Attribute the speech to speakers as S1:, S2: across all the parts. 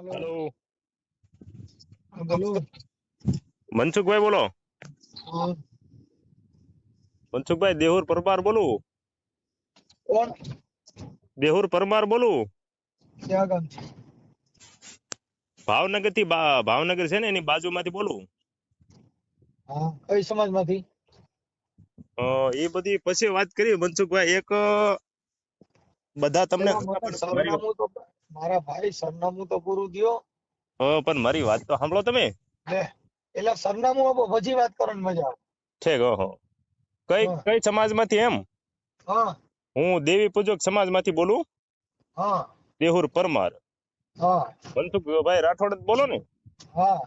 S1: Hello.
S2: Hello.
S1: Mansukhbhai બોલો.
S2: હા.
S1: મનસુખભાઈ દેહુર પરમાર બોલું?
S2: કોણ?
S1: દેહુર પરમાર બોલું?
S2: ક્યાં ગામ છે?
S1: ભાવનગરથી ભાવનગર છે ને એની બાજુમાંથી બોલું?
S2: હા કઈ સમાજમાંથી?
S1: એ બધી પછી વાત કરી મનસુખભાઈ. એક બધા તમને
S2: મારા ભાઈ સરનામું તો પૂરું દ્યો
S1: પણ મારી વાત તો સાંભળો તમે.
S2: લે એટલે સરનામું આપો પછી વાત કરવાની મજા આવે.
S1: ઠીક ઓહો. કઈ
S2: હા.
S1: કઈ સમાજમાંથી એમ?
S2: હા.
S1: હું દેવી પૂજક સમાજમાંથી બોલું?
S2: હા.
S1: દેહુર પરમાર.
S2: હા.
S1: મનસુખભાઈ રાઠોડ જ બોલો ને.
S2: હા.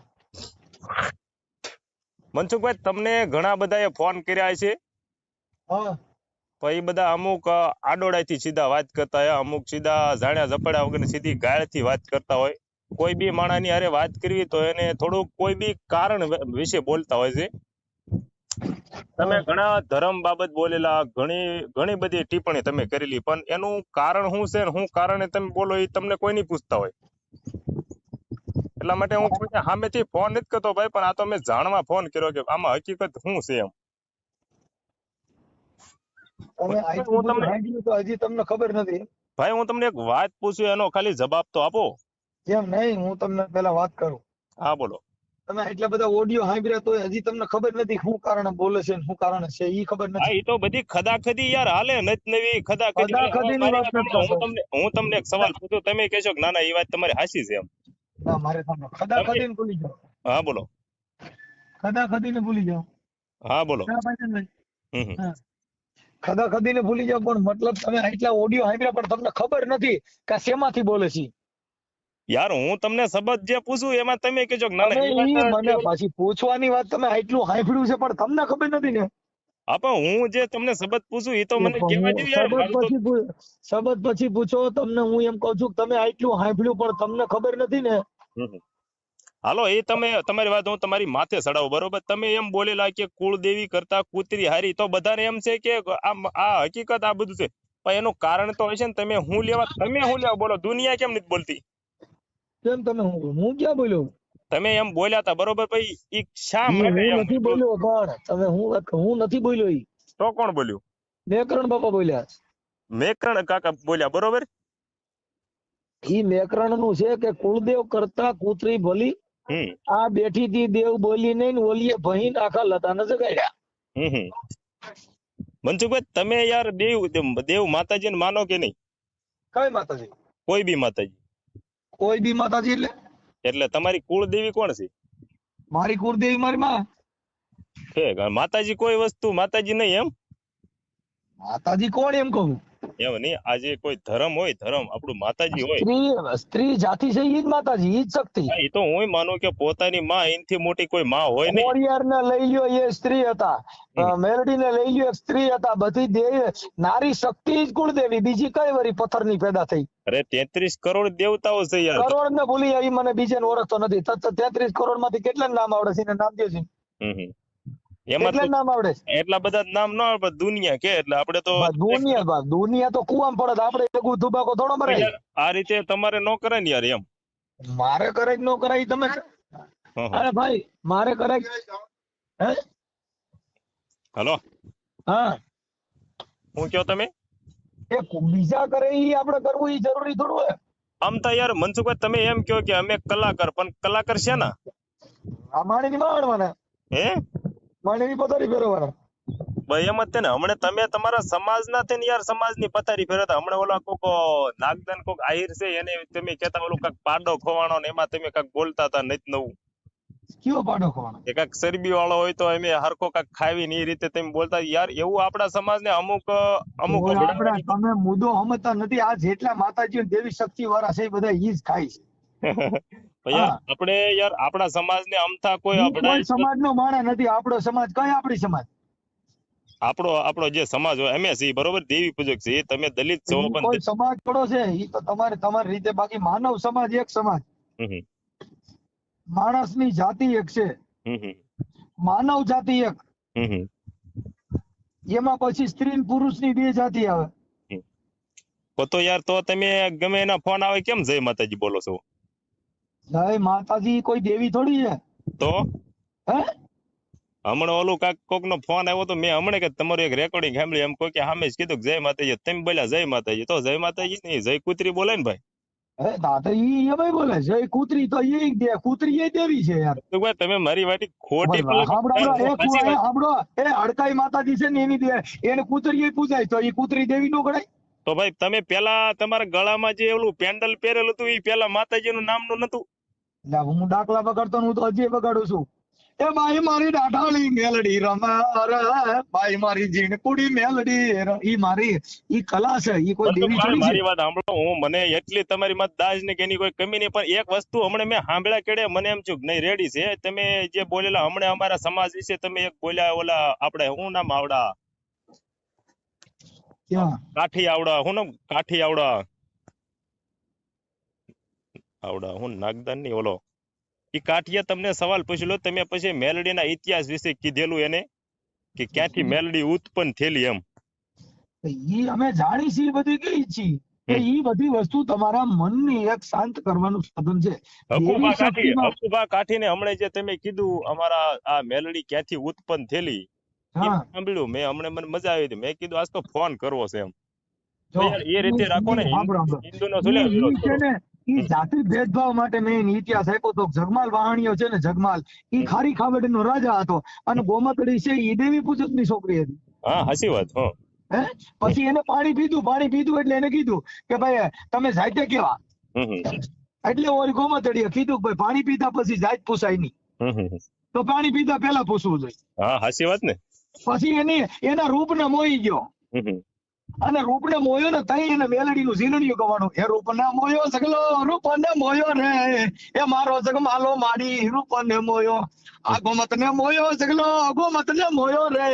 S1: મનસુખભાઈ તમને ઘણા બધાએ ફોન કર્યા છે
S2: હા.
S1: પણ એ બધા અમુક અ, સીધા વાત કરતા હોય અમુક સીધા જાણ્યા ઝપડ્યા વગર સીધી ગાળથી વાત કરતા હોય. કોઈ બી માણાની અરે વાત કરવી તો એને થોડુંક કોઈ બી કારણ વિશે બોલતા હોય છે. તમે ઘણા ધર્મ બાબત બોલેલા ઘણી ઘણી બધી ટિપ્પણી તમે કરેલી પણ એનું કારણ શું છે શું કારણે તમે બોલો એ તમને કોઈ નહીં પૂછતા હોય. એટલા માટે હું કોઈને સામેથી ફોન નથી કરતો ભાઈ પણ આ તો મેં જાણવા ફોન કર્યો કે આમાં હકીકત શું છે એમ. હું તમને-
S2: તો હજી તમને ખબર નથી.
S1: ભાઈ હું તમને એક વાત પૂછું એનો ખાલી જવાબ તો આપો.
S2: કેમ નહીં? હું તમને પેલા વાત કરું.
S1: હા બોલો.
S2: તમે એટલા બધા ઓડિયો સાંભળ્યા તો હજી તમને ખબર નથી શું કારણ બોલે છે શું કારણ છે ઈ ખબર નથી.
S1: એ તો બધી ખદાખદી યાર હાલે નત નવી ખદાખદી. હું તમને હું તમને એક સવાલ પૂછું તમે કહેશો કે ના ના એ વાત તમારી હાસી છે એમ.
S2: ના મારે તમને ખદા ને ભૂલી જાઓ.
S1: હા બોલો.
S2: ખદાખદી ખદીને ભૂલી જાઓ.
S1: હા બોલો.
S2: ના
S1: હમ.
S2: ખદા ખદીને ભૂલી જાવ પણ મતલબ તમે આટલા ઓડિયો સાંભળ્યા પણ તમને ખબર નથી કે શેમાંથી બોલે છે.
S1: યાર હું તમને સબત જે પૂછું એમાં તમે કહેશો કે ના ના
S2: મને પાછી પૂછવાની વાત તમે આટલું સાંભળ્યું છે પણ તમને ખબર નથી ને.
S1: હા હું જે તમને સબત પૂછું એ તો મને કહેવા દો યાર
S2: સબત પછી સબત પછી પૂછો તમને હું એમ કહું છું કે તમે આટલું સાંભળ્યું પણ તમને ખબર નથી ને.
S1: હાલો એ તમે તમારી વાત હું તમારી માથે ચડાવું બરોબર? તમે એમ બોલેલા કે કુળદેવી કરતા કૂતરી હારી તો બધાને એમ છે કે આ આ હકીકત આ બધું છે. પણ એનું કારણ તો હશે ને તમે હું લેવા તમે હું લેવા બોલો? દુનિયા કેમ નથી બોલતી?
S2: કેમ તમે હું હું ક્યાં બોલ્યો?
S1: તમે એમ બોલ્યા હતા બરોબર? ભાઈ ઈ શા માટે
S2: હું
S1: એમ
S2: નથી બોલ્યો? પણ તમે હું હું નથી બોલ્યો ઈ.
S1: તો કોણ બોલ્યું?
S2: મેકરણ બાપા બોલ્યા.
S1: મેકરણ કાકા બોલ્યા બરોબર?
S2: ઈ મેકરણનું છે કે કુળદેવ કરતા કૂતરી ભલી આ બેઠી હતી દેવ બોલી નહીં ઓલીએ ભહીન આખા લતા ને જગાડ્યા
S1: મનસુખભાઈ તમે યાર દેવ દેવ માતાજીને માનો કે નહીં?
S2: કઈ માતાજી?
S1: કોઈ બી માતાજી.
S2: કોઈ બી માતાજી એટલે?
S1: એટલે તમારી કુળદેવી કોણ છે?
S2: મારી કુળદેવી મારી માં?
S1: માતાજી કોઈ વસ્તુ માતાજી નહીં એમ?
S2: માતાજી કોણ એમ કહું?
S1: એમ નહીં? આજે કોઈ ધર્મ હોય ધર્મ. આપણું માતાજી હોય.
S2: સ્ત્રી સ્ત્રી જાતિ છે ઈ જ માતાજી ઈ જ શક્તિ.
S1: એ તો હું માનું કે પોતાની માં એનથી મોટી કોઈ માં હોય નહીં.
S2: ખોડિયાર ને લઈ લ્યો એ સ્ત્રી હતા. મેલડી ને લઈ લ્યો સ્ત્રી હતા. બધી દેવ નારી શક્તિ જ કુળદેવી. બીજી કઈ વરી પથ્થરની પેદા થઈ?
S1: અરે તેત્રીસ કરોડ દેવતાઓ છે યાર.
S2: કરોડ ને ભૂલી આવી મને બીજે ઓળખતો નથી. તેત્રીસ કરોડમાંથી કેટલા નામ આવડે છે? નામ દે છે.
S1: એમાં
S2: નામ આવડે
S1: એટલા બધા નામ ન આવે દુનિયા કે એટલે આપણે તો
S2: દુનિયા દુનિયા તો કુવામાં પડે આપણે ભેગું ધુબાકો થોડો મરાય.
S1: આ રીતે તમારે નો કરે ને યાર એમ.
S2: મારે કરાય કે ન કરાય તમે. અરે ભાઈ મારે કરાય હે?
S1: હલો.
S2: હા.
S1: હું કયો તમે?
S2: એ બીજા કરે ઈ આપણે કરવું ઈ જરૂરી થોડું હોય.
S1: આમ તો યાર મનસુખભાઈ તમે એમ કહો કે અમે કલાકાર પણ કલાકાર છે ને?
S2: આ માણી માણીની માણવાના
S1: હે?
S2: માણીની પથારી ફેરવવાના.
S1: ભાઈ એમ જ છે ને. હમણે તમે તમારા સમાજના થઈને યાર સમાજની પથારી ફેરવતા. હમણે ઓલા કોક નાગદાન કોક આહિર છે એને તમે કહેતા ઓલું કાક પાડો ખોવાણો ને એમાં તમે કાક બોલતા હતા નથી નવું.
S2: કયો પાડો ખવાનો
S1: કે કાક ચરબી વાળો હોય તો અમે હરકો કાક ખાવી ને એ રીતે તમે બોલતા. યાર એવું આપણા સમાજને અમુક અમુક
S2: ઓય તમે મુદ્દો સમજતા નથી. આ જેટલા માતાજી દેવી શક્તિ વાળા છે એ બધા ઈ જ ખાય છે.
S1: આપણે યાર આપણા સમાજને અમથા કોઈ
S2: અભડાય સમાજનો માણસ નથી. આપણો સમાજ કઈ આપણી સમાજ?
S1: આપણો આપણો જે સમાજ હોય એમ છીએ બરોબર દેવી પૂજક છે એ તમે દલિત છો પણ
S2: કોઈ સમાજ થોડો છે ઈ તો તમારે તમારી રીતે બાકી માનવ સમાજ એક સમાજ. માણસની જાતિ એક છે. માનવ જાતિ એક. એમાં પછી સ્ત્રી ને પુરુષની બે જાતિ આવે.
S1: તો યાર તો તમે ગમે એના ફોન આવે કેમ જય માતાજી બોલો છો?
S2: જય માતાજી કોઈ દેવી થોડી છે?
S1: તો?
S2: હે?
S1: હમણાં ઓલું કાક કોક નો ફોન આવ્યો તો મેં હમણાં કે તમારું એક રેકોર્ડિંગ સાંભળી એમ કોઈ કે સામે જ કીધું કે જય માતાજી. તમે બોલ્યા જય માતાજી. તો જય માતાજી નહીં જય કુતરી બોલે ને ભાઈ.
S2: અરે દાદા ઈ એ ભાઈ બોલે જય કૂતરી તો ઈ દે કૂતરી એ દેવી છે યાર.
S1: તો ભાઈ તમે મારી વાટી ખોટી
S2: હાંભળો, એ હડકાઈ માતાજી છે ને એની દે એને કુતરી એ પૂજાય તો ઈ કુતરી દેવી નો ગણાય?
S1: તો ભાઈ તમે પેલા તમારા ગળામાં જે ઓલું પેન્ડલ પહેરેલું હતું એ પેલા માતાજીનું નામનું નતું?
S2: એટલે હું દાખલા બગાડતો હું તો હજી બગાડું છું. એ બાઈ મારી દાઢાળી મેલડી રમે રે બાઈ મારી જીણ કુડી મેલડી ઈ મારી ઈ કલા છે ઈ કોઈ દેવી થોડી છે.
S1: મારી વાત સાંભળો હું મને એટલી તમારી મત દાજ ને કે એની કોઈ કમી નહીં પણ એક વસ્તુ હમણાં મેં સાંભળ્યા કેડે મને એમ છું નહીં રેડી છે. તમે જે બોલેલા હમણાં અમારા સમાજ વિશે તમે એક બોલ્યા ઓલા આપણે હું નામ આવડા? કાઠી આવડા હું નામ? કાઠી આવડા આવડા હું નાગદાનની ઓલો. એ કાઠિયા તમને સવાલ પૂછેલો તમે પછી મેલડીના ઇતિહાસ વિશે કીધેલું એને કે ક્યાંથી મેલડી ઉત્પન્ન થયેલી એમ.
S2: એ અમે જાણી છીએ બધી કઈ છીએ એ બધી વસ્તુ તમારા મનની એક શાંત કરવાનું સાધન છે.
S1: હકુબા કાઠી હકુબા કાઠીને હમણાં જે તમે કીધું અમારા આ મેલડી ક્યાંથી ઉત્પન્ન થયેલી સાંભળ્યું મેં હમણાં મને મજા આવી હતી. મેં કીધું આજ તો ફોન કરવો છે એમ. એ રીતે રાખો ને હિન્દુ.
S2: ને ઈ જાતિ ભેદભાવ માટે મેં ઇતિહાસ આપ્યો તો જગમાલ વાહણીયો છે ને જગમાલ એ ખારી ખાવડનો રાજા હતો. અને ગોમતડી છે એ દેવી પૂજકની છોકરી હતી.
S1: હા હાચી વાત હો.
S2: પછી એને પાણી પીધું પાણી પીધું એટલે એને કીધું કે ભાઈ તમે જાતે કેવા. એટલે ઓલી ગોમતડીએ કીધું કે ભાઈ પાણી પીધા પછી જાત પૂછાય નહીં. તો પાણી પીધા પહેલા પૂછવું જોઈએ.
S1: હા હાચી વાત ને.
S2: પછી એની એના રૂપ ને મોહી ગયો. અને રૂપને મોયો ને તઈ એને મેલડીનું ઝીલણિયું ગવાનું એ રૂપને મોયો સગલો રૂપને મોયો રે. એ મારો જગમાલો માડી રૂપને મોયો. આ ગોમતને મોયો સગલો ગોમતને મોયો રે.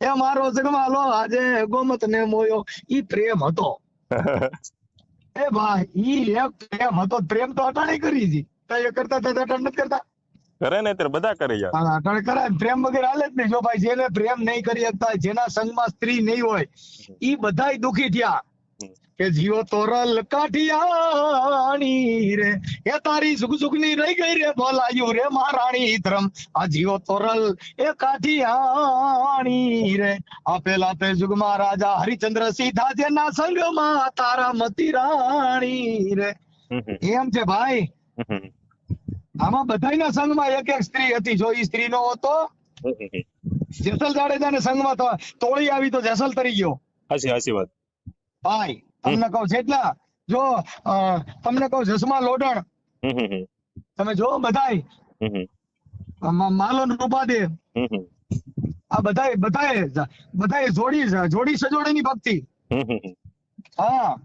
S2: એ મારો જગમાલો આજે ગોમતને મોયો. ઈ પ્રેમ હતો. એ ભાઈ ઈ એક પ્રેમ હતો. પ્રેમ તો અટાણી કરી હતી કરતા હતા અટાણ નથી કરતા.
S1: કરે ને ત્યારે બધા કરે યાર.
S2: હા, અટાણે કરાય પ્રેમ વગર હાલે જ નહીં. જો ભાઈ જેને પ્રેમ નહીં કરી શકતા જેના સંગમાં સ્ત્રી નહીં હોય ઈ બધાય દુખી થયા. કે જીવો તોરલ કાઠિયાણી રે. એ તારી સુખ સુખની રહી ગઈ રે બોલાયું રે મહારાણી ધરમ. આ જીવો તોરલ એ કાઠિયાણી રે. આ પેલા તે જુગમાં રાજા હરિચંદ્ર સીધા જેના સંગમાં તારા મતી રાણી રે. એમ છે ભાઈ. આમાં બધાના સંઘમાં એક એક સ્ત્રી હતી જો ઈ સ્ત્રી નો હતો. જેસલ જાડેજાને સંગમાં તો તોળી આવી તો જેસલ તરી ગયો
S1: હાસી હાસી વાત
S2: ભાઈ તમને કહું જેટલા જો તમને કહું જસમા લોડણ. તમે જો બધાય. માલન
S1: હમ.
S2: આ બધાય બધાય બધાય જોડી જોડી સજોડીની ભક્તિ. હા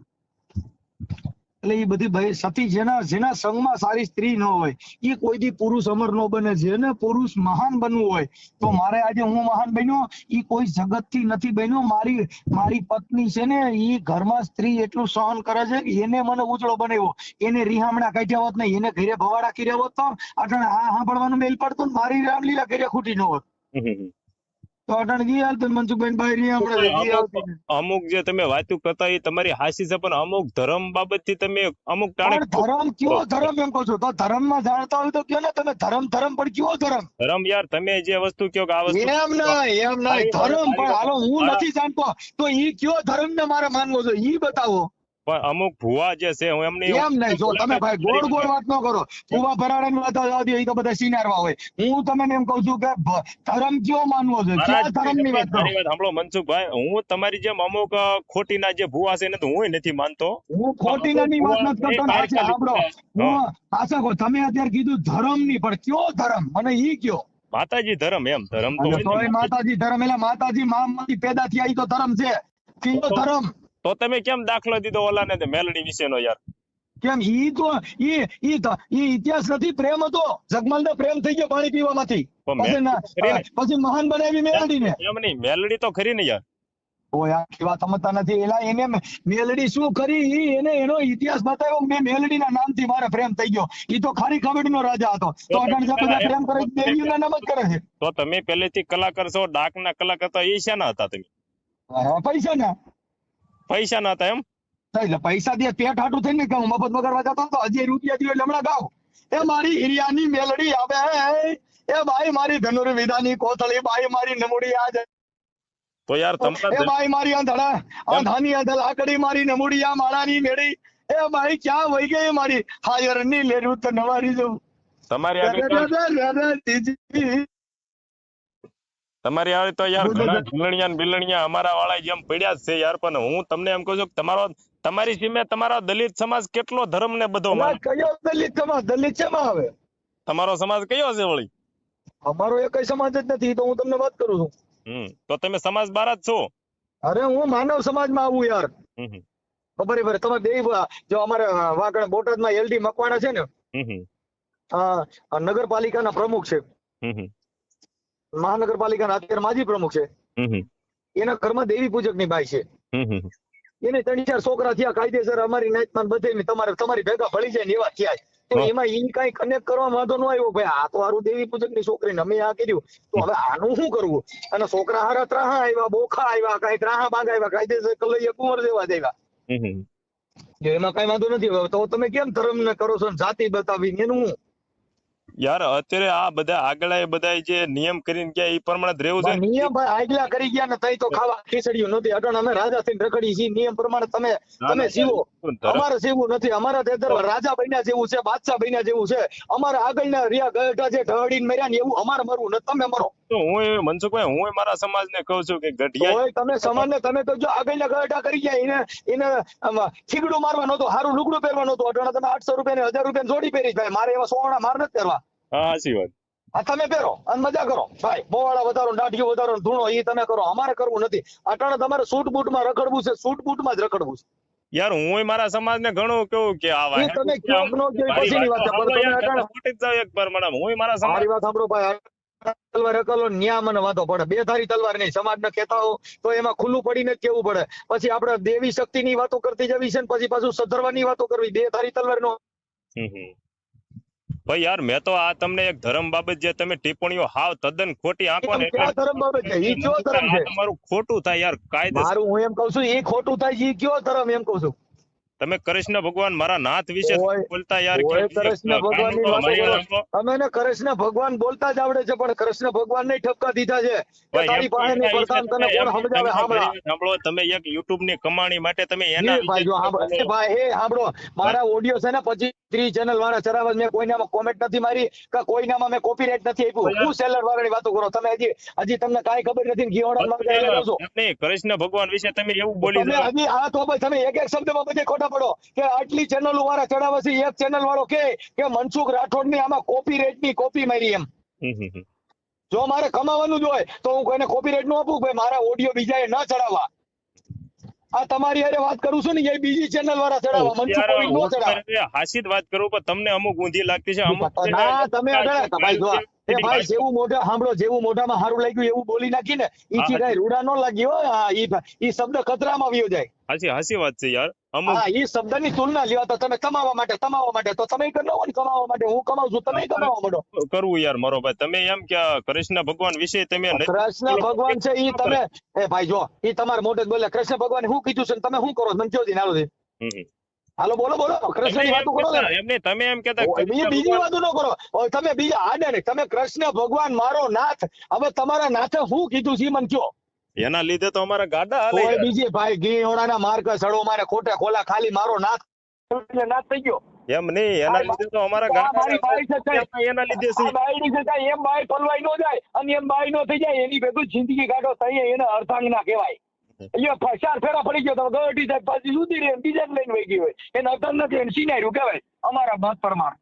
S2: એટલે એ બધી સતી જેના જેના સંગમાં સારી સ્ત્રી ન હોય એ કોઈ દી પુરુષ અમર ન બને. જેને પુરુષ મહાન બનવું હોય, તો મારે આજે હું મહાન બન્યો એ કોઈ જગતથી નથી બન્યો. મારી મારી પત્ની છે ને એ ઘરમાં સ્ત્રી એટલું સહન કરે છે કે એને મને ઉજળો બનાવ્યો. એને રિહામણા કાઢ્યા હોત ને, એને ઘરે ભવાડા કર્યા હોત તો અટણ આ સાંભળવાનું મેલ પડતું મારી રામલીલા ઘરે ખૂટી ન હોત.
S1: અમુક જે તમે વાતો કરતા એ તમારી હાસી છે પણ અમુક ધર્મ બાબતથી તમે અમુક ટાણે
S2: ધર્મ કયો ધર્મ એમ કહો છો? તો ધર્મમાં જાણતા હોય તો કયો ને? તમે ધર્મ ધર્મ પણ કયો ધર્મ?
S1: ધર્મ યાર તમે જે વસ્તુ કયો કે આ વસ્તુ
S2: એમ નહીં એમ નહીં. ધર્મ પણ હાલો હું નથી જાણતો. તો ઈ કયો ધર્મ ને મારે માનવો છે ઈ બતાવો.
S1: પણ અમુક ભુવા જે છે હું એમને
S2: એમ નહીં જો તમે ભાઈ ગોળ ગોળ વાત ન કરો. ભુવા ભરાડા ની વાત આવવા દો, તો બધા સિનારવા હોય. હું તમને એમ કહું છું કે ધર્મ કયો માનવો છે કયા ધર્મની વાત કરો?
S1: સાંભળો મનસુખભાઈ હું તમારી જેમ અમુક ખોટી ના જે ભુવા છે એને તો હું નથી માનતો.
S2: હું ખોટી નાની વાત નથી કરતો ને સાંભળો. હું આશા કહો તમે અત્યારે કીધું ધર્મની પણ કયો ધર્મ? મને ઈ કયો.
S1: માતાજી ધર્મ એમ ધર્મ તો હોય ને.
S2: માતાજી ધર્મ એટલે માતાજી માંથી પેદા થયા ઈ તો ધર્મ છે. કયો ધર્મ?
S1: તો તમે કેમ દાખલો દીધો ઓલાને તે મેલડી વિશેનો યાર?
S2: કેમ? ઈ તો ઈ ઈ તો ઈ ઇતિહાસ નથી પ્રેમ હતો. જગમાલ ને પ્રેમ થઈ ગયો પાણી પીવામાંથી. પછી ના-
S1: ને?
S2: મહાન બનાવી મેલડી ને
S1: એમ નહીં મેલડી તો ખરી ને યાર.
S2: ઓય આ વાત સમજતા નથી. એલા એને મેલડી શું કરી? ઈ એને એનો ઇતિહાસ બતાવ્યો. મેં મેલડી ના નામથી મારે પ્રેમ થઈ ગયો. ઈ તો ખારી નો રાજા હતો. તો અગણ બધા પ્રેમ કરે દેવીઓના નામ જ કરે છે.
S1: તો તમે પહેલેથી કલાકાર છો ડાકના કલાકાર હતા એ શાના હતા તમે?
S2: હવે પૈસા ના
S1: હતા એમ?
S2: એટલે પૈસા દે પેટ હાટું થઈને કે હું મફત બગાડવા જતો તો હજી રૂપિયા દે એટલે હમણાં ગાવ એ મારી હિરિયાની મેલડી આવે. એ બાઈ મારી ધનુર્વિધાની કોથળી ભાઈ મારી નમુડી આજ
S1: તો યાર
S2: એ ભાઈ મારી આંધળા આંધાની આંધળ આકડી મારી નમુડી આ માળાની મેળી. એ ભાઈ ક્યાં વહી ગઈ મારી હાયરની લેરું તો નવારી જવું
S1: તમારી આગળ તમારી આગળ તો યાર ઘણા
S2: બોલો.
S1: બિલણિયા અમારા વાળા જેમ પડ્યા જ છે યાર પણ હું તમને એમ કહું છું કે તમારો તમારી સીમે તમારો દલિત સમાજ કેટલો ધર્મ ને બધો
S2: કયો દલિત સમાજ? દલિત શેમાં આવે?
S1: તમારો સમાજ કયો છે વળી?
S2: અમારો એક સમાજ જ નથી તો હું તમને વાત કરું છું.
S1: હમ તો તમે સમાજ બાર જ છો?
S2: અરે હું માનવ સમાજમાં આવું યાર. ખબર. ખબર તમે બે જો અમારે વાગડ બોટાદમાં એલડી મકવાણા છે ને નગરપાલિકાના પ્રમુખ છે. મહાનગરપાલિકાના અત્યારે માજી પ્રમુખ છે. એના ઘરમાં દેવી પૂજકની બાઈ છે. એને ત્રણ ચાર છોકરા થયા કાયદેસર અમારી નાતમાં બધે તમારે તમારી ભેગા ભળી જાય ને એવા થયા તો એમાં ઈ કઈ કનેક્ટ કરવા વાંધો ન આવ્યો ભાઈ આ તો હારું દેવી પૂજકની છોકરી અમે આ કર્યું. તો હવે આનું શું કરવું? અને છોકરા હારા ત્રાહા આવ્યા બોખા આવ્યા કઈ ત્રાહા બાંગા આવ્યા કાયદેસર કલૈયા કુંવર જેવા દેવા. એમાં કઈ વાંધો નથી તો તમે કેમ ધર્મ ને કરો છો જાતિ બતાવી એનું હું?
S1: યાર અત્યારે આ બધા આગળ એ બધા જે નિયમ કરીને ગયા એ પ્રમાણે જ રહેવું છે
S2: નિયમ ભાઈ આગલા કરી ગયા ને તઈ તો ખાવા ખીચડીયું નથી. અટણ અમે રાજા થઈને રખડી છીએ. નિયમ પ્રમાણે તમે તમે જીવો. અમારે જીવવું નથી. અમારા તે રાજા બન્યા જેવું છે બાદશાહ બન્યા જેવું છે. અમારે આગળના રિયા ગઢા જે ઢળીને મર્યા ને એવું અમારે મરવું નથી. તમે મરો.
S1: તો હું એ મનસુખભાઈ હું મારા સમાજને કહું છું કે ગઢિયા
S2: તમે સમાજને તમે તો જો આગળ ગઢા કરી ગયા એને એને ખીગડું મારવાનું હતું સારું લુગડું પહેરવાનું હતું અટાણે તમે આઠસો રૂપિયા હજાર રૂપિયા જોડી પહેરી ભાઈ મારે એવા સોના માર નથી પહેરવા.
S1: હા સાચી વાત.
S2: આ તમે પહેરો અને મજા કરો ભાઈ બોવાળા વધારો દાઢીઓ વધારો ધૂણો એ તમે કરો અમારે કરવું નથી. અટાણે તમારે સૂટ બૂટમાં રખડવું છે સૂટ બૂટમાં જ રખડવું છે.
S1: યાર હું મારા સમાજ ને ઘણું કેવું કે આ
S2: એ તમે કયો કે ન પછીની વાત છે, પણ તમે અટાણે
S1: એક પર મેડમ. હું મારા સમાજ
S2: મારી વાત સાંભળો ભાઈ તલવાર અકલો ન્યા મને વાંધો પડે. બે ધારી તલવાર નહીં સમાજને કહેતા હો તો એમાં ખુલ્લું પડીને જ કેવું પડે. પછી આપણે દેવી શક્તિની વાતો કરતી જવી છે ને પછી પાછું સધરવાની વાતો કરવી. બે ધારી તલવાર નો.
S1: ભાઈ યાર મેં તો આ તમને એક ધર્મ બાબત જે તમે ટિપ્પણીઓ હાવ તદ્દન ખોટી આંકો ને
S2: ક્યાં ધર્મ બાબત છે? ઈ કયો ધર્મ છે?
S1: તમારું ખોટું થાય યાર કાયદે
S2: મારું હું એમ કઉ છું એ ખોટું થાય ઈ કયો ધર્મ એમ કઉ છું?
S1: તમે કૃષ્ણ ભગવાન મારા નાથ વિશે બોલતા યાર?
S2: કૃષ્ણ.
S1: નાખો.
S2: અમે ને કૃષ્ણ ભગવાન બોલતા જ આવડે છે પણ કૃષ્ણ ભગવાન ને ઠપકા દીધા છે. તારી પાસે
S1: એના
S2: પ્રધાન તને કોણ સમજાવે?
S1: તમે
S2: સાંભળા.
S1: તમે એક યુટ્યુબની કમાણી માટે તમે એના
S2: એ ભાઈ
S1: વિશે.
S2: એ ભાઈ હે સાંભળો મારા ઓડિયો છે ને પછી ત્રી ચેનલ વાળા ચરાવત મેં કોઈનામાં કોમેન્ટ નથી મારી કે કોઈનામાં મેં કોપીરાઇટ નથી આપ્યું. હું સેલર વાળાની વાતો કરો. તમે હજી હજી તમને કાંઈ ખબર નથી.
S1: એમ નહીં, કૃષ્ણ ભગવાન વિશે તમે એવું બોલી
S2: હજી આ તો તમે એક એક શબ્દમાં બધે ખોટા પડો કે આટલી ચેનલ વાળા ચડાવે છે એક ચેનલ વાળો કે કે મનસુખ રાઠોડની આમાં કોપીરાઇટની કોપી મારી એમ. જો મારે કમાવાનું જ હોય તો હું કોઈને રેટનું આપું ભાઈ મારા ઓડિયો બીજાએ ન ચડાવવા. આ તમારી અરે વાત કરું છું ને એ બીજી ચેનલ વાળા ચડાવવા મનસુખ કોવિંદ નો
S1: હું હાસી વાત કરું પણ તમને અમુક ઊંધી લાગતી છે અમુક
S2: ના તમે અઢળે ભાઈ જો એ ભાઈ જેવું મોઢા સાંભળો જેવું મોઢામાં સારું લાગ્યું એવું બોલી નાખી ને ઈથી. કઈ રૂડા નો લાગ્યો ઈ ઈ શબ્દ ખતરામાં આવ્યો જાય.
S1: હાસી હાસી વાત છે યાર. અમુક
S2: હા ઈ શબ્દની તુલના લેવા તો તમે કમાવા માટે કમાવા માટે તો તમે કરી લો ને કમાવા માટે હું કમાઉં છું તમે કમાવા માંડો.
S1: કરવું યાર મારો ભાઈ. તમે એમ કે કૃષ્ણ ભગવાન વિશે તમે
S2: કૃષ્ણ ભગવાન છે ઈ તમે એ ભાઈ જો ઈ તમારા મોઢે બોલે કૃષ્ણ ભગવાન હું કીધું છે તમે શું કરો મને કયો દિન હાલો. હાલો બોલો બોલો.
S1: કૃષ્ણની
S2: વાતો કરો
S1: કહેતા-
S2: ને.
S1: એમ નહીં, તમે એમ કેતા
S2: બીજી બીજી વાતો ન કરો. તમે બીજા આડે ને તમે કૃષ્ણ ભગવાન મારો નાથ. હવે તમારા નાથે શું કીધું છે? મને કયો
S1: એના લીધે તો અમારા ગાડા હાલે
S2: બીજી ભાઈ ઘી ઓણાના માર્ગ સડો મારે ખોટે ખોલા ખાલી મારો નાથ. નાથ થઈ ગયો.
S1: એમ નહીં એના લીધે તો અમારા ગાડા
S2: મારી બાઈ છે.
S1: એના લીધે છે
S2: બાયડી છે એમ બાય પલવાઈ નો જાય અને એમ બાય નો થઈ જાય એની ભેગું જિંદગી કાઢો તઈ એને અર્ધાંગના કહેવાય. અહીંયા ચાર ફેરા પડી ગયો તમે ગરટી સાહેબ પાછી સુધી રહી બીજા લઈને વહી ગયો હોય. એને અતર નથી એને સિનાર્યું કહેવાય. અમારા ભાત પ્રમાણ.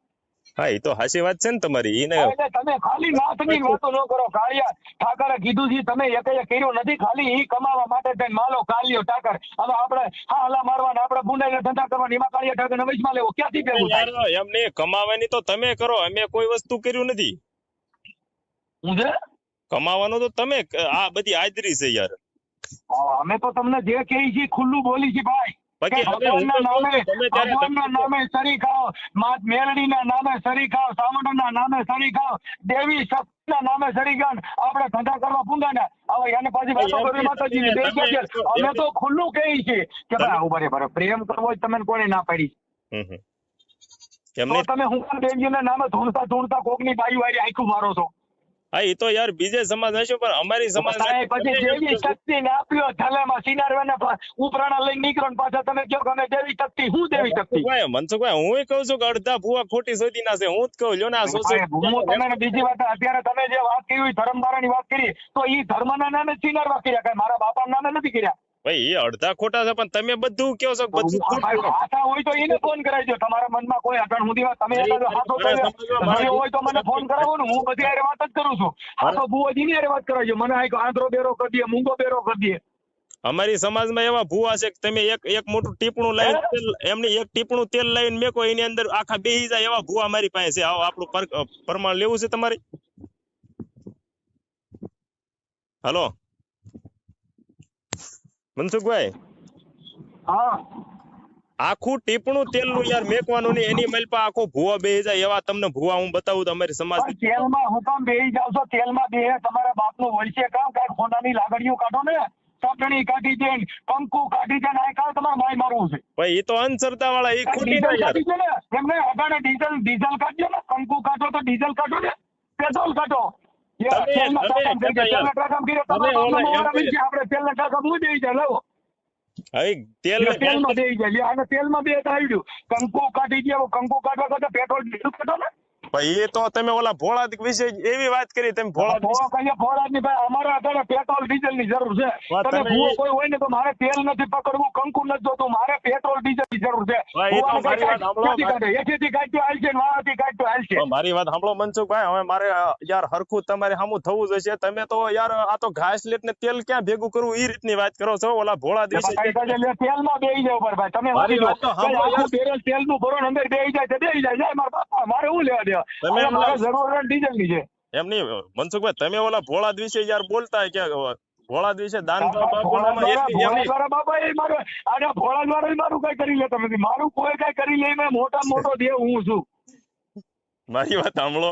S1: હા એ તો હાસી વાત છે ને તમારી. એને
S2: તમે ખાલી નાથની વાતો ન કરો. કાળિયા ઠાકરે કીધું છે તમે એકે કર્યું નથી. ખાલી ઈ કમાવા માટે થઈને માલો કાળિયો ઠાકર. હવે આપણે હા હલા મારવાના આપણે બુંડાઈને ધંધા કરવાના. એમાં કાળિયા ઠાકરને વચમાં લેવો. ક્યાંથી પેલું થાય?
S1: યાર એમ નહીં કમાવાની તો તમે કરો. અમે કોઈ વસ્તુ કર્યું નથી. કમાવાનું તો તમે આ બધી હાજરી છે યાર.
S2: અમે તો તમને જે કહી છીએ ખુલ્લું બોલી છીએ ભાઈ. ભગવાનના નામે
S1: છું,
S2: ભગવાનના નામે સરી ખાઓ માત મેલડીના નામે સરી ખાઓ સામંતના નામે સરી ખાઓ દેવી શક્તિના નામે સરી ખાઓ આપણે ધંધા કરવા પૂંગાના હવે એને પાછી વાતો કરવી માતાજીની બે ક્યાં છે? અમે તો ખુલ્લું કહી છીએ કે ભાઈ આવું બરે બરે પ્રેમ કરવો તમે કોને ના પાડી. તમે હું દેવજીના નામે ધૂણતા ધૂણતા કોકની બાઈ વાળી આખું મારો છો.
S1: હા એ તો યાર બીજે સમાજ હશે પણ અમારી સમાજ
S2: પછી જેવી શક્તિ ને આપ્યો થલામાં સિનારવાના ઉપરાણા લઈને નીકળો ને પાછા તમે કહો કે અમે દેવી શક્તિ હું દેવી શક્તિ?
S1: મનસુખભાઈ મનસુખભાઈ હું કહું છું કે અડધા ભૂવા ખોટી શોધી ના છે હું જ કહું લ્યો ને આ
S2: હું તમને બીજી વાત અત્યારે તમે જે વાત કરી ધર્મ ધર્મવાળાની વાત કરી તો ઈ ધર્મના નામે સિનારવા કર્યા કઈ મારા બાપા નામે નથી કર્યા?
S1: ભાઈ એ અડધા ખોટા છે પણ તમે બધું કહો છો બધું ખોટું.
S2: આશા હોય તો એને ફોન કરાવજો તમારા મનમાં કોઈ અટણ સુધીમાં તમે હોય તો મને ફોન કરાવો ને હું બધી આરે વાત જ કરું છું. આ તો ભુવાજીની આરે વાત કરાવજો મને આ આંધરો બેરો કરી દે મૂંગો બેરો કરી દે.
S1: અમારી સમાજમાં એવા ભૂવા છે કે તમે એક એક મોટું ટીપણું લઈને એમની એક ટીપણું તેલ લઈને મેકો એની અંદર આખા બેહી જાય એવા ભૂવા મારી પાસે છે. આવો આપણું પર- પ્રમાણ લેવું છે તમારે? હાલો? મનસુખભાઈ?
S2: હા.
S1: આખું ટીપણું તેલનું યાર મેકવાનું ને એની મલપા આખો ભૂવા બેહી જાય. એવા તમને ભૂવા હું બતાવું તમારી સમાજ
S2: તેલમાં હું કામ બેહી જાવ છો તેલમાં બેહે તમારા બાપનું વળશે કામ કાંઈક ખોનાની લાગણીઓ કાઢો ને. ચટણી કાઢી દે કંકુ કાઢી દે નાય આ કાં તમારે માય મારવું છે.
S1: ભાઈ એ તો અનસરતા વાળા એ ખોટી
S2: કાઢી દે ને એમને અગાડે ડીઝલ ડીઝલ કાઢજો ને કંકુ કાઢો તો ડીઝલ કાઢો ને પેટ્રોલ કાઢો.
S1: તેલ
S2: તેલમાં બે આવડ્યું કંકુ કાઢી દે કંકુ કાઢવા કરતા પેટ્રોલ ડીઝલ કાઢો ને
S1: ભાઈ એ તો તમે ઓલા ભોળા વિશે એવી વાત કરી તમે ભોળા
S2: કહીએ ની ભાઈ અમારે અત્યારે પેટ્રોલ ડીઝલની જરૂર છે. તમે ભૂવો કોઈ હોય ને તો મારે તેલ નથી પકડવું કંકુ નથી જોતું મારે પેટ્રોલ ડીઝલની જરૂર છે.
S1: મારી વાત સાંભળો.
S2: ને
S1: મનસુખભાઈ હવે મારે યાર હરખું તમારે સામું થવું જોઈએ તમે તો યાર આ તો ઘાસ લેટ ને તેલ ક્યાં ભેગું કરવું? એ રીતની વાત કરો છો ઓલા ભોળા દિવસે
S2: તેલમાં જે તેલમાં બેહી જાવ ભાઈ. તમે
S1: મારી
S2: સમજી
S1: વાત તો
S2: ભાઈ
S1: સાંભળો.
S2: આખું બેરલ તેલનું ભરો અંદર બેહી જાય તો બેહી જાય જાય મારા બાપા મારે શું લેવા દેવા?
S1: તમે
S2: ડીઝલની છે.
S1: એમ નહીં મનસુખભાઈ તમે ઓલા ભોળા વિશે યાર બોલતા કે ભોળા દિવસે દાન
S2: બાબા એ મારું આના ભોળા દ્વારા મારું કઈ કરી લેતા નથી મારું કોઈ કઈ કરી લે મેં મોટા મોટો દેવ હું છું.
S1: મારી વાત સાંભળો.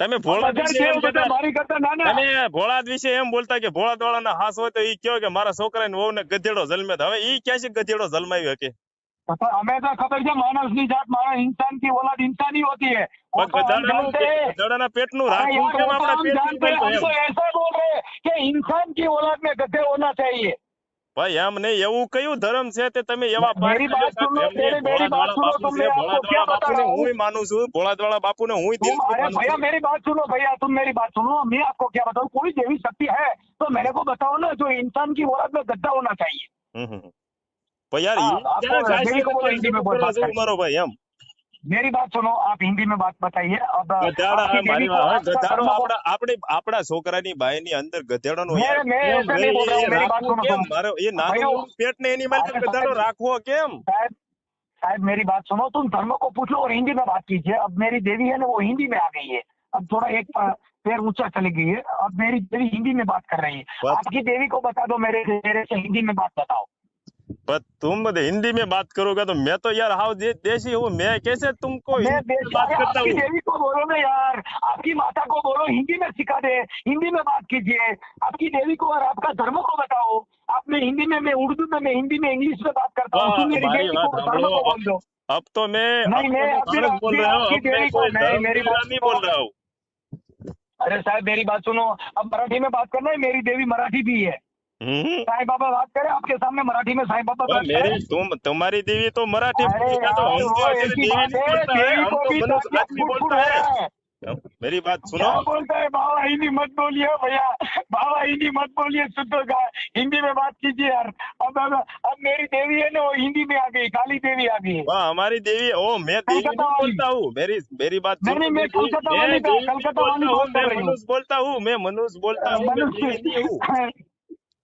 S1: તમે ભોળા તમે ભોળા દિવસે એમ બોલતા કે ભોળા વાળાના હાસ હોય તો ઈ કયો કે મારા છોકરાને વહુને ગધેડો જન્મે હવે ઈ ક્યાં છે ગધેડો જન્માવી શકે
S2: પણ અમે તો ખબર છે માણસ ની જાત માણસ ઇન્સાન की औलाद इंसानी होती है वो
S1: પણ
S2: तो हम
S1: ગધાડાનું
S2: जानते हैं
S1: ગધાડાના પેટનું
S2: अरे
S1: રાખવું
S2: यार,
S1: કેમ
S2: वो तो
S1: આપણા
S2: हम
S1: પેટનું
S2: जानते हैं
S1: બોલતો
S2: हम
S1: એમ
S2: तो ऐसा बोल रहे हैं कि इंसान की औलाद में गधे होना चाहिए
S1: ભાઈ એમ નહીં એવું કયું ધર્મ છે તે તમે એવા
S2: मेरी बात सुन लो, मेरी- मेरी बात सुनो, तुम मैं आपको क्या बता रहा हूँ?
S1: હું માનું છું ભોળાદવાળા બાપુને હું
S2: तुम अरे भैया मेरी बात सुनो भैया तुम मेरी बात सुनो मैं आपको क्या बताऊं कोई देवी शक्ति है तो मेरे को बताओ ना जो इंसान की औलाद में गद्दा होना चाहिए
S1: ભાઈ યાર
S2: हाँ,
S1: ઈ
S2: आपको
S1: ક્યાં ઘાસ
S2: हिंदी को बोलो,
S1: લેટ
S2: हिंदी में बोल बात
S1: કરવા
S2: करें।
S1: મારો ભાઈ એમ
S2: मेरी बात सुनो आप हिंदी में बात बताइए अब
S1: ગધાડા
S2: आपकी
S1: મારી
S2: देवी को
S1: વાત
S2: आपका
S1: ગધાડો
S2: धर्म को-
S1: આપણા આપણે આપણા છોકરાની બાઈની અંદર ગધેડાનો
S2: मैं-
S1: યાર
S2: मैं
S1: કેમ
S2: ऐसे नहीं बोल रहा हूँ,
S1: એ
S2: मेरी बात
S1: રાખવું
S2: सुनो
S1: કેમ?
S2: तुम।
S1: મારો એ નાનું
S2: ભાઈઓ,
S1: એવું પેટ ને એની માટે
S2: अरे
S1: ગધાડો
S2: साहब-
S1: રાખવો કેમ
S2: साहब साहब मेरी बात सुनो तुम धर्म को पूछ लो और हिंदी में बात कीजिए अब मेरी देवी है ना वो हिंदी में आ गई है अब थोड़ा एक अ, पैर ऊंचा चली गई है अब मेरी देवी हिंदी में बात कर रही है
S1: बात-
S2: आपकी देवी को बता दो मेरे मेरे से हिंदी में बात बताओ
S1: पर तुम हिंदी में बात करोगे तो मैं तो यार हाउ दे, देशी हूँ। मैं कैसे तुमको
S2: मैं
S1: हिंदी में बात करता
S2: आपकी
S1: हूँ?
S2: देवी को बोलो ना यार। आपकी माता को बोलो हिंदी में सिखा दे। हिंदी में बात कीजिए। आपकी देवी को और आपका धर्म को बताओ। आप में हिंदी में मैं उर्दू में मैं हिंदी में इंग्लिश में बात करता हूँ। तुम मेरी देवी को धर्म को बोल दो।
S1: अब तो मैं
S2: नहीं, मैं
S1: तो बोल रहा हूँ।
S2: मेरी बात
S1: नहीं बोल रहा हूँ।
S2: अरे साहब मेरी बात सुनो। अब मराठी में बात करना है मेरी देवी मराठी भी है। साईं बाबा बात करें आपके सामने मराठी में साईं बाबा बात करें।
S1: मेरी तुम तुम्हारी देवी तो मराठी है, तो
S2: यार,
S1: हम
S2: वो
S1: तो अकेले
S2: ऐसी
S1: देवी
S2: को
S1: तो
S2: भी
S1: बोलता है।
S2: है।
S1: मेरी बात सुनो।
S2: बोलता है बाबा हिंदी मत बोलिए भैया। बाबा हिंदी मत बोलिए शुद्ध का हिंदी में बात कीजिए यार। अब अब अब मेरी देवी है ना वो हिंदी में आ गई काली देवी आ गई। है
S1: वाह हमारी देवी ओ मैं देवी नहीं बोलता हूँ। मेरी मेरी बात
S2: नहीं,
S1: सुनो,
S2: मैं कलकत्ता वाली कलकत्ता वाली
S1: बोलता हूँ, मैं मनुष्य बोलता हूँ मनुष्य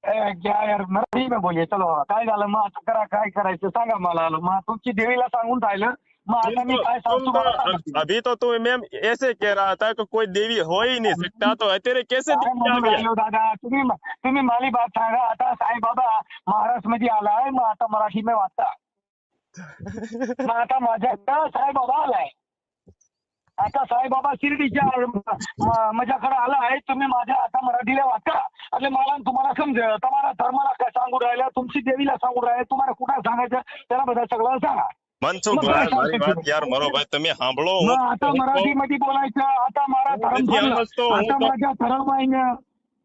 S2: क्या यार मराठी में बोलिए चलो काय झालं मग आता करा काय करायचं सांगा मला मग तुमची देवीला सांगून राहिलं मग आता
S1: तुम
S2: मी
S1: तो,
S2: काय
S1: तुम
S2: सांगतो मला सांगा.
S1: तो अभी तो तुम मैम ऐसे कह रहा था कि कोई देवी हो ही नहीं सकता तो तेरे कैसे
S2: काय
S1: देवी आ
S2: म्हणून
S1: गया
S2: राहिलो दादा तुम्ही तुम्ही माली बात सांगा आता साईबाबा महाराष्ट्र मध्ये आलाय मग आता मराठी में वाचता मग आता माझ्या साईबाबा आलाय आता साईबाबा शिर्डीच्या माझ्याकडे आला आहे तुम्ही माझ्या आता मराठीला वाचा એટલે મારા तुम्हाला समजेल તમારા ધર્माला काय सांगू राहिला तुमची देवीला सांगू राहिले तुम्हाला कुठं सांगायचं त्याला બધા सगळं सांगा
S1: મનસુખ મારી વાત યાર મારો ભાઈ તમે સાંભળો
S2: आता मराठीमध्ये
S1: बोलायचं आता
S2: માरा धर्म आता माझ्या धर्म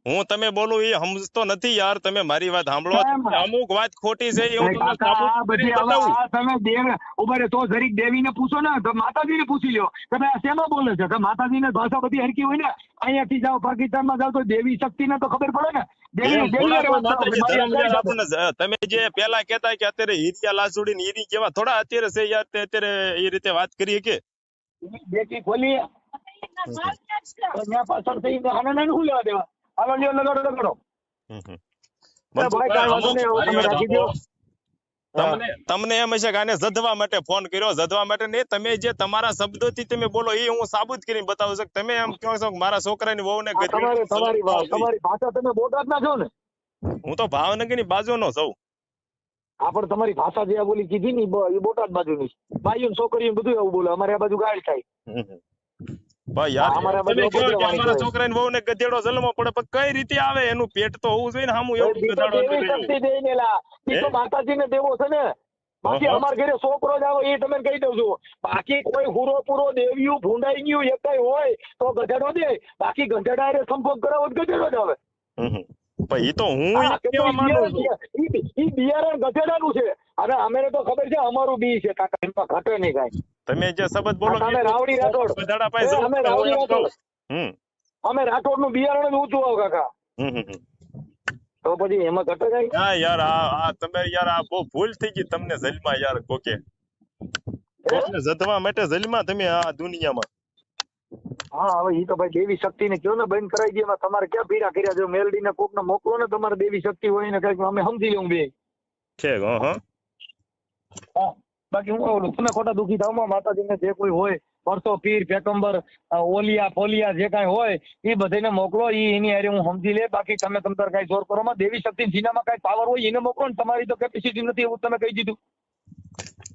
S1: હું તમે બોલું એ સમજતો નથી યાર તમે મારી વાત સાંભળો. અમુક વાત ખોટી છે
S2: એવું તમે દેવ તો જરીક દેવીને પૂછો ને તો માતાજીને પૂછી લ્યો. તમે આ શેમાં બોલે છે? કે માતાજીને ભાષા બધી હરકી હોય ને અહીંયાથી જાઓ પાકિસ્તાનમાં જાઓ તો દેવી શક્તિને તો ખબર પડે ને.
S1: તમે જે પેલા કેતા કે અત્યારે હીરિયા લાસુડી ને હીરી જેવા થોડા અત્યારે છે યાર અત્યારે એ રીતે વાત કરીએ કે
S2: બેટી ખોલી. પાછળ થઈ આને નાનું લેવા દેવા? હાલો લ્યો લગાડો લગાડો.
S1: તમને એમ છે કે આને જધવા માટે ફોન કર્યો જધવા માટે નહીં. તમે જે તમારા શબ્દોથી તમે બોલો એ હું સાબિત કરીને બતાવું છું. તમે એમ કહો છો મારા છોકરાની વહુને
S2: તમારી તમારી ભાષા તમે બોટાદના છો ને?
S1: હું તો ભાવનગરની બાજુ નો
S2: છું. હા પણ તમારી ભાષા જે બોલી કીધી ને એ બોટાદ બાજુ ની બાઈઓ ને છોકરીઓ બધું એવું બોલે. અમારે આ બાજુ ગાળ થાય.
S1: ભાઈ યાર તમે કહો કે અમારા છોકરાને વહુને ગધેડો જલમો પડે પણ કઈ રીતે આવે? એનું પેટ તો હોવું જોઈએ ને હામું એવું ગધાડો
S2: શક્તિ દેઈને લા. ઈ તો માતાજીને દેવો છે ને. બાકી અમાર ઘરે છોકરો જ આવે એ તમે કહી દઉં છું. બાકી કોઈ હુરો પૂરો દેવ્યું ભૂંડાઈ ગયું એ કઈ હોય તો ગધેડો દે. બાકી ગધેડા હારે સંપર્ક કરાવો તો ગધેડો જ આવે.
S1: પણ એ તો હું
S2: કેવા
S1: માંગુ છું?
S2: બિયારણ ગધેડાનું છે. અને અમે તો ખબર છે અમારું બી છે કાકા. એમાં ઘટે નહીં કાંઈ.
S1: તમે જે શબ્દ બોલો
S2: અમે રાવડી રાઠોડ. અમે રાવડી રાઠોડ.
S1: હમ.
S2: અમે રાઠોડનું બિયારણ જ ઊંચું આવ કાકા. તો પછી એમાં ઘટે જાય
S1: હા યાર આ આ તમે યાર આ બહુ ભૂલ થઈ ગઈ તમને જલમાં યાર કોકે. કોકને જતવા માટે જલમાં તમે આ દુનિયામાં.
S2: હા હવે ઈ તો ભાઈ દેવી શક્તિ ને કયો ને બંધ કરાવી દે એમાં તમારે ક્યાં પીડા કર્યા? જો મેલડી ને કોક ને મોકલો ને તમારે દેવી શક્તિ હોય ને કંઈક અમે સમજી લઉં બે.
S1: છે હં. હા.
S2: બાકી હું કહું તમે ખોટા દુઃખી થાવમાં માતાજીને જે કોઈ હોય, પરસો, પીર, પેકંબર ઓલિયા, ફોલિયા, જે કાંઈ હોય એ બધાને મોકલો એ એની હારે હું સમજી લે. બાકી તમે તમતર કઈ જોર કરો દેવી શક્તિ જીનામાં કાંઈ પાવર હોય, એને મોકલો ને તમારી તો કેપેસિટી નથી, એવું તમે કહી દીધું.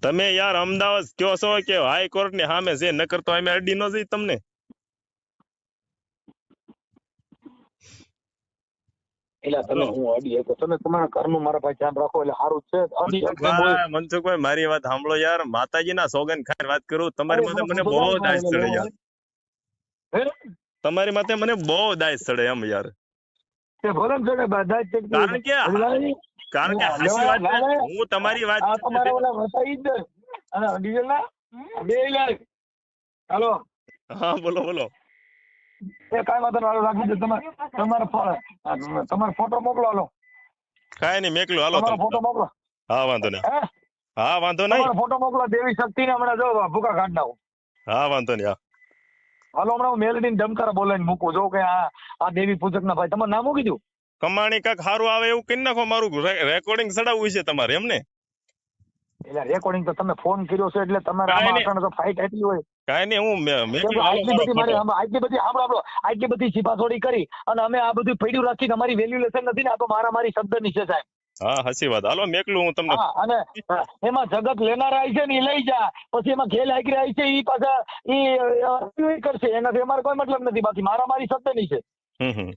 S1: તમે યાર અમદાવાદ કયો છો કે હાઈકોર્ટની સામે છે નકર તો અમે અડી ન જઈ તમને?
S2: એટલે તમે હું અડી શકો તમે તમારા ઘરનું મારા ભાઈ ધ્યાન રાખો એટલે સારું છે.
S1: મનસુખભાઈ મારી વાત સાંભળો યાર. માતાજીના સોગન ખાઈને વાત કરું. તમારી માથે મને બહુ દાસ ચડે યાર. તમારી માથે મને બહુ દાસ ચડે એમ યાર.
S2: ને ને.
S1: કારણ કે કારણ કે હાસી વાત હું તમારી વાત
S2: તમારા ઓલા વસાઈ જ ડીઝલ ના બે લાખ હાલો.
S1: હા બોલો બોલો.
S2: એ કાંઈ વાંધો નહીં, હાલો રાખી દે તમારે તમારે તમારો ફોટો મોકલો હાલો.
S1: કાંઈ નહીં મેકલું હાલો
S2: તમારો
S1: તમે.
S2: ફોટો મોકલો.
S1: હા વાંધો નહીં.
S2: હે?
S1: હા વાંધો નહીં.
S2: તમારો ફોટો મોકલો દેવી શક્તિ ને હમણાં જો ભૂકા કાઢ નાખું
S1: હા વાંધો નહીં હા.
S2: હાલો હમણાં હું મેલડી ને ધમકારા બોલાવીને મૂકું જો કે આ આ દેવી પૂજક ના ભાઈ. તમારું નામ મૂકી કીધું?
S1: કમાણી કાક સારું આવે એવું કરી નાખો મારું રેકોર્ડિંગ ચડાવવું છે તમારે એમ ને?
S2: એટલે રેકોર્ડિંગ તો તમે ફોન કર્યો છે એટલે તમારે
S1: કાંઈ
S2: આમાં
S1: નહીં.
S2: અટાણે તો ફાઇટ એટલી હોય
S1: કાંઈ નહીં હું મે-
S2: કેમ
S1: મેકલું
S2: કે
S1: હાલો
S2: આટલી બધી
S1: મારો
S2: મારી
S1: photo.
S2: આમાં આટલી બધી સાંભળો આપણો આટલી બધી છીપાછોડી કરી અને અમે આ બધું પડ્યું રાખીને અમારી વેલ્યુલેશન નથી ને આ તો મારા મારી શબ્દની છે સાહેબ
S1: હા હાચી વાત હાલો મેકલું હું તમને
S2: હા અને હા, એમાં જગત લેનારા આવી છે ને એ લઈ જા પછી એમાં ખેલ હાકરી આવી છે એ પાછા એ ઈ કરશે એનાથી અમારે કોઈ મતલબ નથી બાકી મારા મારી શબ્દની છે
S1: હમ હમ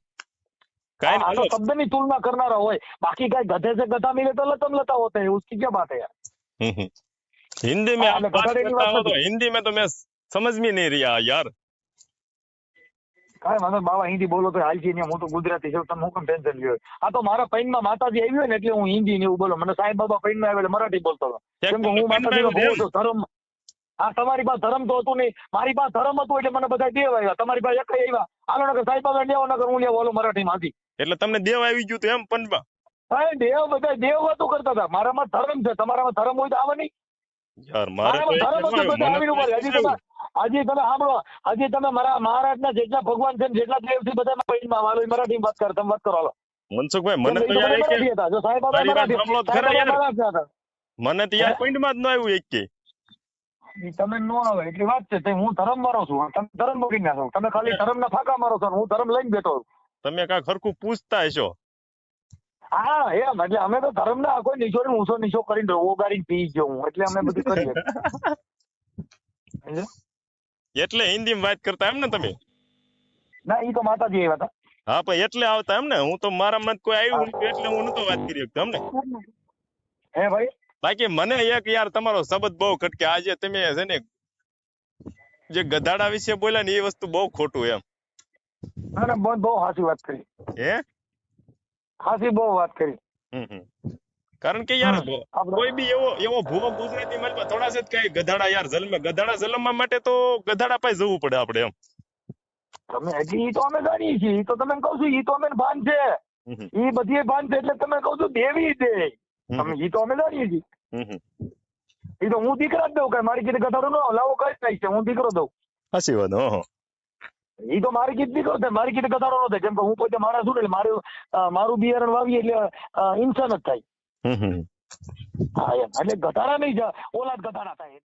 S1: કાંઈ
S2: આ
S1: નહીં
S2: તો
S1: હાલો.
S2: શબ્દની તુલના કરનારા હોય બાકી કઈ ગધે છે ગધા મિલે તો લતમ લતા હોતે हैं उसकी क्या बात है यार
S1: हम्म, हम्म। हिंदी में
S2: हाँ,
S1: आप
S2: मैं
S1: बात
S2: बता रही
S1: करता
S2: बात
S1: हो तो
S2: नहीं।
S1: हिंदी में तो मैं समझ में नहीं रहा यार
S2: કાંઈ વાંધો નહીં, બાવા હિન્દી બોલો તો હાલશી નહીં હું તો ગુજરાતી છું તમે હું કેમ ટેન્શન લ્યો આ તો મારા પૈનમાં માતાજી આવી હોય ને એટલે હું હિન્દી ને એવું બોલો મને સાંઈ બાબા પૈનમાં આવે એટલે મરાઠી બોલતો હતો કેમ કે હું માતાજીનો બહુ છું ધર્મ હા તમારી પાસે ધર્મ તો હતું નહીં મારી પાસે ધર્મ હતું એટલે મને બધા દેવ આવ્યા તમારી પાસે એક આવ્યા હાલો નકર સાંઈ બાબા લેવો નકર હું લેવો ઓલો મરાઠીમાં હતી
S1: એટલે તમને દેવ આવી ગયું તો એમ પંચમાં
S2: હા દેવ બધા દેવ વાતો કરતા હતા. મારામાં ધર્મ છે. તમારામાં ધર્મ હોય તો આવે નહીં.
S1: યાર મારે
S2: તમે સાંભળો. હજી તમે મારા મહારાજના જેટલા ભગવાન છે જેટલા દેવ છે બધા પૈણમાં મરાઠી વાત કર. તમે વાત કરો હાલો.
S1: મનસુખભાઈ મને તો યાર
S2: બધા
S1: એક
S2: મરાઠી હતા. જો સાહેબ બાબા
S1: મારી વાત
S2: મરાઠી
S1: સાંભળો ખરા યાર. મને તો યાર પોઈન્ટમાં જ ન આવ્યું એક. કે
S2: તમે નો આવે. એટલી વાત છે. હું ધર્મ મારો છું. તમે ધર્મ મૂકી નાખો તમે ખાલી ધર્મ ના ફાકા મારો છો હું ધર્મ લઈને બેઠો છું.
S1: તમે કાંઈક ખરખું પૂછતા હશો.
S2: હા એમ એટલે અમે તો ધર્મ ના કોઈ નીચો ઊંચો નીચો કરીને ઓગાડીને પી ગયો હું એટલે અમે બધું કરીએ.
S1: એટલે હિન્દી માં વાત કરતા એમ ને તમે?
S2: ના ઈ તો માતાજી આવ્યા હતા.
S1: હા પણ એટલે આવતા એમ ને? હું તો મારા મત કોઈ આવ્યું એટલે હું નતો વાત કરી શકતો એમ
S2: હે ભાઈ?
S1: બાકી મને એક યાર તમારો શબ્દ બહુ ખટકે આજે તમે છે ને જે ગધાડા વિશે બોલ્યા ને એ વસ્તુ બહુ ખોટું એમ.
S2: બહુ સાચી વાત કરી.
S1: હે?
S2: સાચી બહુ વાત કરી.
S1: કારણ કે યાર. કોઈ બી એવો એવો ભૂવો ગુજરાતી મનમાં થોડા છે કઈ ગધાડા યાર જલમે ગધાડા જન્મવા માટે તો ગધાડા પાસે જવું પડે આપણે એમ
S2: તમે હજી ઈ તો અમે જાણીએ છીએ ઈ તો તમે કહું છું ઈ તો અમે ભાન છે. ઈ બધી ભાન છે એટલે તમે કહું છું દેવી દે તમે ઈ તો અમે જાણીએ છીએ. ઈ તો હું દીકરા જ દઉં કઈ મારી કીધે ગધાડો ન લાવો કઈ નહીં છે હું દીકરો દઉં
S1: હસી વાત હો.
S2: તો મારી કીધે દીકરો થાય મારી કીધે ગધાડો ન થાય કેમ કે હું પોતે માણસ છું એટલે મારું મારું બિયારણ વાવીએ એટલે ઇન્સાન જ થાય. હા એમ એટલે ઘટાડા નહીં ઓલા જ ઘટાડા થાય